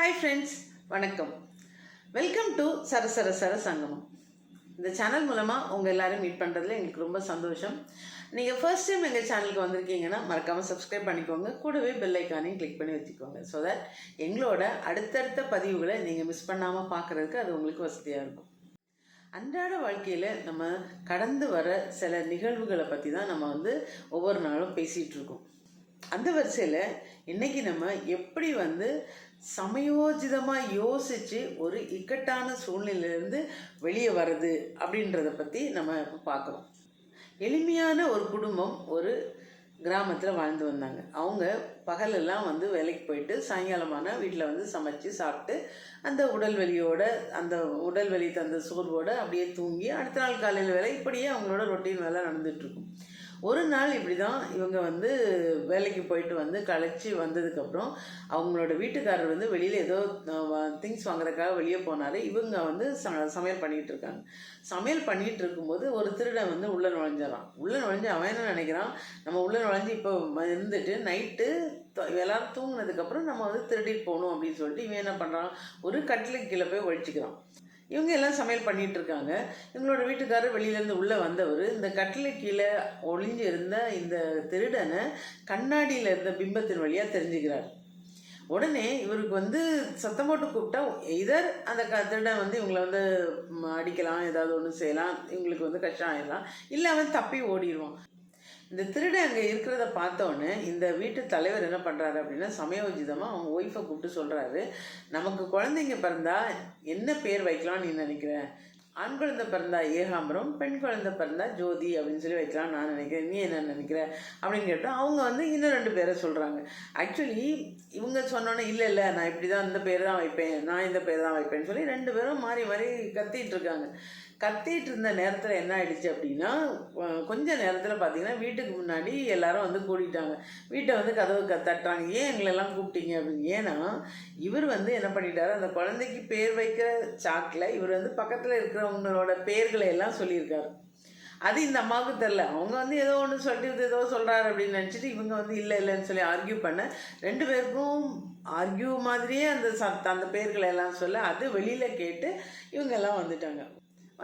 Hi friends வணக்கம். Welcome to சரசர சர சங்கமம். இந்த சேனல் மூலமாக உங்கள் எல்லாரும் மீட் பண்ணுறதுல எங்களுக்கு ரொம்ப சந்தோஷம். நீங்கள் ஃபர்ஸ்ட் டைம் எங்கள் சேனலுக்கு வந்திருக்கீங்கன்னா மறக்காமல் சப்ஸ்கிரைப் பண்ணிக்கோங்க. கூடவே பெல் ஐக்கானையும் கிளிக் பண்ணி வச்சுக்கோங்க. ஸோ தட் எங்களோட அடுத்தடுத்த பதிவுகளை நீங்கள் மிஸ் பண்ணாமல் பார்க்குறதுக்கு அது உங்களுக்கு வசதியாக இருக்கும். அன்றாட வாழ்க்கையில் நம்ம கடந்து வர சில நிகழ்வுகளை பற்றி தான் நம்ம வந்து ஒவ்வொரு நாளும் பேசிகிட்ருக்கோம் அந்த வரிசையில் இன்றைக்கி நம்ம எப்படி வந்து சமயோஜிதமாக யோசித்து ஒரு இக்கட்டான சூழ்நிலையிலேருந்து வெளியே வர்றது அப்படின்றத பற்றி நம்ம இப்போ பார்க்குறோம் எளிமையான ஒரு குடும்பம் ஒரு கிராமத்தில் வாழ்ந்து வந்தாங்க. அவங்க பகலெல்லாம் வந்து வேலைக்கு போயிட்டு சாயங்காலமான வீட்டில் வந்து சமைச்சு சாப்பிட்டு அந்த உடல் வலியோட அந்த உடல் வலி தந்த சோர்வோட அப்படியே தூங்கி அடுத்த நாள் காலையில் வேலை இப்படியே அவங்களோட ரொட்டீன் வேலை நடந்துகிட்ருக்கும் ஒரு நாள் இப்படி தான் இவங்க வந்து வேலைக்கு போயிட்டு வந்து களைச்சி வந்ததுக்கப்புறம் அவங்களோட வீட்டுக்காரர் வந்து வெளியில் ஏதோ திங்ஸ் வாங்குறதுக்காக வெளியே போனார். இவங்க வந்து ச சமையல் பண்ணிகிட்டு இருக்காங்க. சமையல் பண்ணிகிட்டு இருக்கும்போது ஒரு திருடன் வந்து உள்ளே நுழைஞ்சிடறான் உள்ளே நுழைஞ்சு அவன் என்ன நினைக்கிறான்? நம்ம உள்ளே நுழைஞ்சு இப்போ இருந்துட்டு நைட்டு எல்லாரும் தூங்கினதுக்கப்புறம் நம்ம வந்து திருடிட்டு போகணும் அப்படின்னு சொல்லிட்டு இவன் என்ன பண்ணுறான் ஒரு கட்டிலுக்கு கீழே போய் ஒழிச்சிக்கிறான். இவங்க எல்லாம் சமையல் பண்ணிகிட்டு இருக்காங்க. இவங்களோட வீட்டுக்காரர் வெளியிலேருந்து உள்ளே வந்தவர் இந்த கட்டிலை கீழே ஒளிஞ்சு இருந்த இந்த திருடனை கண்ணாடியில் இருந்த பிம்பத்தின் வழியாக தெரிஞ்சுக்கிறார். உடனே இவருக்கு வந்து சத்தம் போட்டு கூப்பிட்டா இதர் அந்த க திருடன் வந்து இவங்களை வந்து அடிக்கலாம் ஏதாவது ஒன்று செய்யலாம் இவங்களுக்கு வந்து கஷ்டம் ஆயிடலாம். இல்லை அவன் தப்பி ஓடிடுவான். இந்த திருடு அங்கே இருக்கிறத பார்த்தோன்னே இந்த வீட்டு தலைவர் என்ன பண்ணுறாரு அப்படின்னா சமயோஜிதமாக அவங்க ஒய்ஃபை கூப்பிட்டு சொல்கிறாரு நமக்கு குழந்தைங்க பிறந்தா என்ன பேர் வைக்கலாம்னு நீ நினைக்கிற? ஆண் குழந்தை பிறந்தா ஏகாம்பரம் பெண் குழந்தை பிறந்தா ஜோதி அப்படின்னு சொல்லி வைக்கலாம் நான் நினைக்கிறேன். நீ என்ன நினைக்கிற? அப்படின்னு கேட்டால் அவங்க வந்து இன்னும் ரெண்டு பேரை சொல்கிறாங்க ஆக்சுவலி இவங்க சொன்னோன்னே இல்லை இல்லை நான் இப்படி தான் இந்த பேர் தான் வைப்பேன் நான் இந்த பேர் தான் வைப்பேன்னு சொல்லி ரெண்டு பேரும் மாறி மாறி கத்திகிட்டு இருக்காங்க. கத்திட்டு இருந்த நேரத்தில் என்ன ஆயிடுச்சு அப்படின்னா கொஞ்ச நேரத்தில் பார்த்தீங்கன்னா வீட்டுக்கு முன்னாடி எல்லாரும் வந்து கூட்டிட்டாங்க வீட்டை வந்து கதவு க தட்டுறாங்க. ஏன் எங்களெல்லாம் கூப்பிட்டீங்க அப்படின்னு? ஏன்னா இவர் வந்து என்ன பண்ணிட்டாரு? அந்த குழந்தைக்கு பேர் வைக்கிற சாக்கில் இவர் வந்து பக்கத்தில் இருக்கிறவங்களோட பேர்களை எல்லாம் சொல்லியிருக்காரு. அது இந்த அம்மாவுக்கு தெரில அவங்க வந்து ஏதோ ஒன்று சொல்லிட்டு ஏதோ சொல்கிறாரு அப்படின்னு நினச்சிட்டு இவங்க வந்து இல்லை இல்லைன்னு சொல்லி ஆர்கியூ பண்ண ரெண்டு பேருக்கும் ஆர்கியூ மாதிரியே அந்த சத் அந்த பேர்களை எல்லாம் சொல்ல அது வெளியில் கேட்டு இவங்க எல்லாம் வந்துட்டாங்க.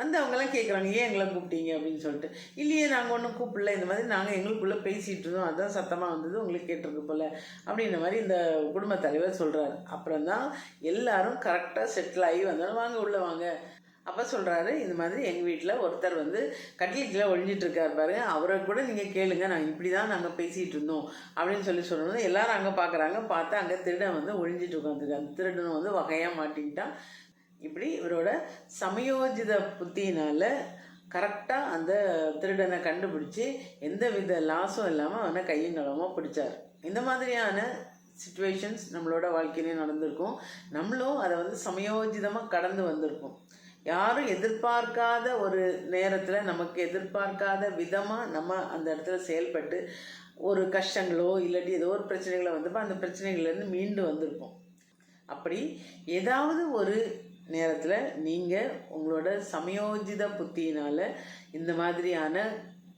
வந்து அவங்கெல்லாம் கேட்குறாங்க ஏன் எங்களை கூப்பிட்டீங்க? அப்படின்னு சொல்லிட்டு. இல்லையே நாங்கள் ஒன்றும் கூப்பிடல. இந்த மாதிரி நாங்கள் எங்களுக்குள்ளே பேசிகிட்டு இருந்தோம். அதுதான் சத்தமாக வந்தது. உங்களுக்கு கேட்டிருக்கு போல். அப்படின்ற மாதிரி இந்த குடும்ப தலைவர் சொல்கிறாரு அப்புறம் தான் எல்லாரும் கரெக்டாக செட்டில் ஆகி வந்தாலும் வாங்க உள்ளே வாங்க. அப்போ சொல்கிறாரு இந்த மாதிரி எங்கள் வீட்டில் ஒருத்தர் வந்து கட்டில் கீழே ஒழிஞ்சிட்டு இருக்காரு பாருங்க. அவரை கூட நீங்கள் கேளுங்க. நாங்கள் இப்படி தான் நாங்கள் பேசிகிட்டு இருந்தோம். அப்படின்னு சொல்லி சொல்லணும் எல்லோரும் அங்கே பார்க்குறாங்க பார்த்தா அங்கே திருடன் வந்து ஒழிஞ்சிட்டு உட்காந்துருக்காங்க திருடன் வந்து வகையாக மாட்டிக்கிட்டான். இப்படி இவரோட சமயோஜித புத்தியினால் கரெக்டாக அந்த திருடனை கண்டுபிடிச்சி எந்த வித லாஸும் இல்லாமல் அவனை கையும் களமாக பிடிச்சார். இந்த மாதிரியான சுச்சுவேஷன்ஸ் நம்மளோட வாழ்க்கையிலையும் நடந்திருக்கும். நம்மளும் அதை வந்து சமயோஜிதமாக கடந்து வந்திருக்கோம் யாரும் எதிர்பார்க்காத ஒரு நேரத்தில் நமக்கு எதிர்பார்க்காத விதமாக நம்ம அந்த இடத்துல செயல்பட்டு ஒரு கஷ்டங்களோ இல்லாட்டி ஏதோ ஒரு பிரச்சனைகளை வந்தப்போ அந்த பிரச்சனைகள்லேருந்து மீண்டு வந்திருப்போம். அப்படி ஏதாவது ஒரு நேரத்தில் நீங்கள் உங்களோட சமயோஜித புத்தியினால் இந்த மாதிரியான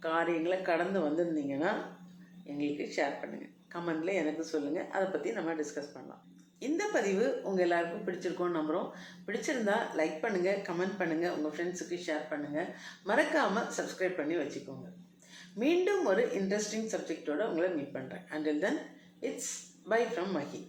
காரியங்களை கடந்து வந்திருந்தீங்கன்னா எங்களுக்கு ஷேர் பண்ணுங்கள் கமெண்டில் எனக்கு சொல்லுங்கள் அதை பற்றி நம்ம டிஸ்கஸ் பண்ணலாம். இந்த பதிவு உங்கள் எல்லாருக்கும் பிடிச்சிருக்கோன்னு நம்புகிறோம் பிடிச்சிருந்தா லைக் பண்ணுங்கள் கமெண்ட் பண்ணுங்கள் உங்கள் ஃப்ரெண்ட்ஸுக்கு ஷேர் பண்ணுங்கள் மறக்காமல் சப்ஸ்கிரைப் பண்ணி வச்சுக்கோங்க. மீண்டும் ஒரு இன்ட்ரெஸ்டிங் சப்ஜெக்டோடு உங்களை மீட் பண்ணுறேன் until then it's bye from Mahi